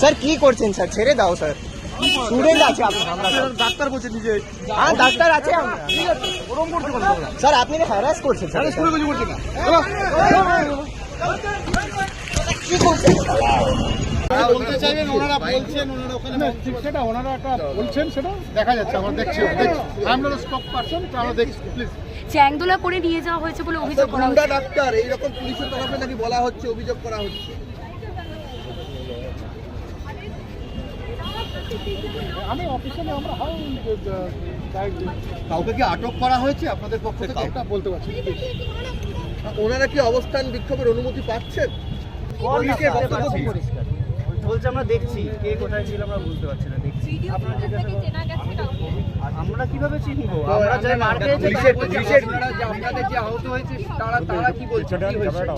Sir কি করছেন sir? ছেড়ে দাও স্যার। স্টুডেন্ট আছে। ডাক্তার বলছে নিজে। হ্যাঁ ডাক্তার আছে স্যার আপনি হ্যারাস করছেন স্যার স্কুলে কিছু করছে কি করছেন? বলতে চাইবেন ওনারা বলছেন ওনারা ওখানে সেটা ওনারা একটা বলছেন সেটা দেখা যাচ্ছে আমরা দেখছি দেখছি। আমরা স্টপ পারসন আমরা দেখছি প্লিজ চ্যাংদোলা করে নিয়ে যাওয়া হয়েছে বলে অভিযোগ করা ডাক্তার এইরকম পুলিশের তরফে নাকি বলা হচ্ছে অভিযোগ করা হচ্ছে? আমি অফিসিয়ালি আমরা হাই কাউকে কি আটক করা হয়েছে আপনাদের পক্ষ থেকে? এটা বলতে পারছি ওনারা কি অবস্থান বিক্ষোভের অনুমতি পাচ্ছেন? বলছে আমরা দেখছি কে কোথায় ছিল আমরা বুঝতে পারছি না দেখছি। আপনারা আমরা কীভাবে চিনবো? আমরা যাই মার যে আপনাদের যে আহত হয়েছে তারা তারা কি বলছে?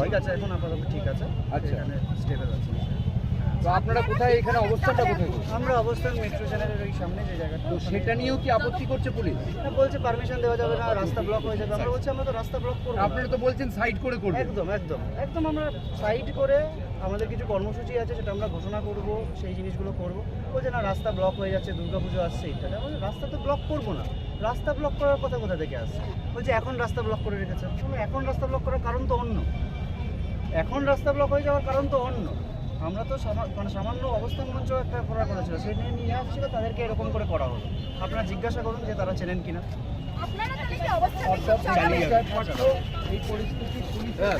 ঠিক আছে এখন আপাতত ঠিক আছে। আচ্ছা। এখানে স্টেবল আছে। তো আপনারা কোথায় এখানে অবস্থানটা কোথায় আমরা অবস্থান মেট্রো চ্যানেলের ওই সামনে যে জায়গাটা। তো সেটা নিয়েও কি আপত্তি করছে পুলিশ? বলছে পারমিশন দেওয়া যাবে না রাস্তা ব্লক হয়ে যাবে। আমরা বলছি আমরা তো রাস্তা ব্লক করব। আপনারা তো বলছেন সাইড করে করবেন একদম একদম। একদম আমরা সাইড করে আমাদের কিছু কর্মসূচি আছে সেটা আমরা ঘোষণা করব সেই জিনিসগুলো করব। বলছে না রাস্তা ব্লক হয়ে যাচ্ছে দুর্গাপুজো আসছে ইত্যাদি। আমরা রাস্তা তো ব্লক করব না। রাস্তা ব্লক করার কথা কোথা থেকে আসছে? বলছে এখন রাস্তা ব্লক করে রেখেছে। এখন রাস্তা ব্লক করার কারণ তো অন্য। এখন রাস্তা ব্লক হয়ে যাওয়ার কারণ তো অন্য। আমরা তো মানে সামান্য অবস্থান মঞ্চ একটা করার কথা ছিল। সেই নিয়ে নিয়ে আসছিল তাদেরকে এরকম করে করা হলো। আপনারা জিজ্ঞাসা করুন যে তারা চেনেন কিনা। এই পরিস্থিতি পুলিশ হ্যাঁ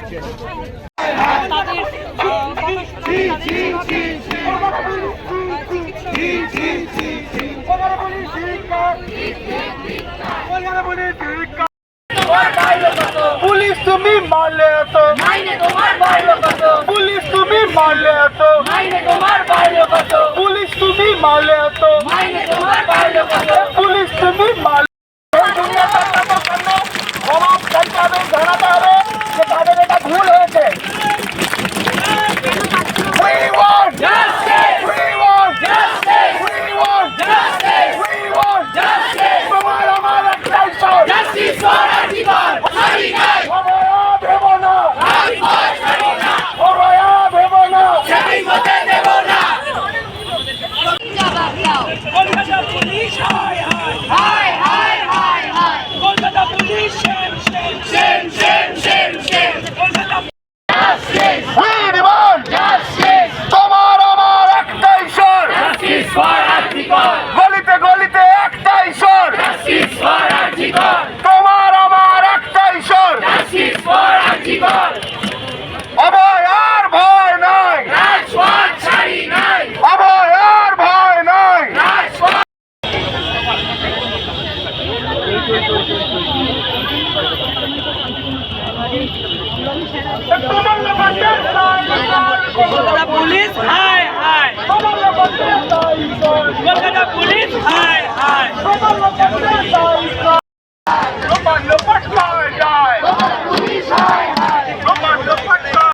পুলিশ তুমি মারলে তুমি মারলে এত? পুলিশ তুমি মারলে এত? পুলিশ তুমি মারলে জানাতে হবে যে তাদের এটা ভুল হয়েছে। Justice! We আবার আর ভয় নাই। আবার আর ভয় নাই। কলকাতা পুলিশ হায় হায়। কলকাতা পুলিশ হায়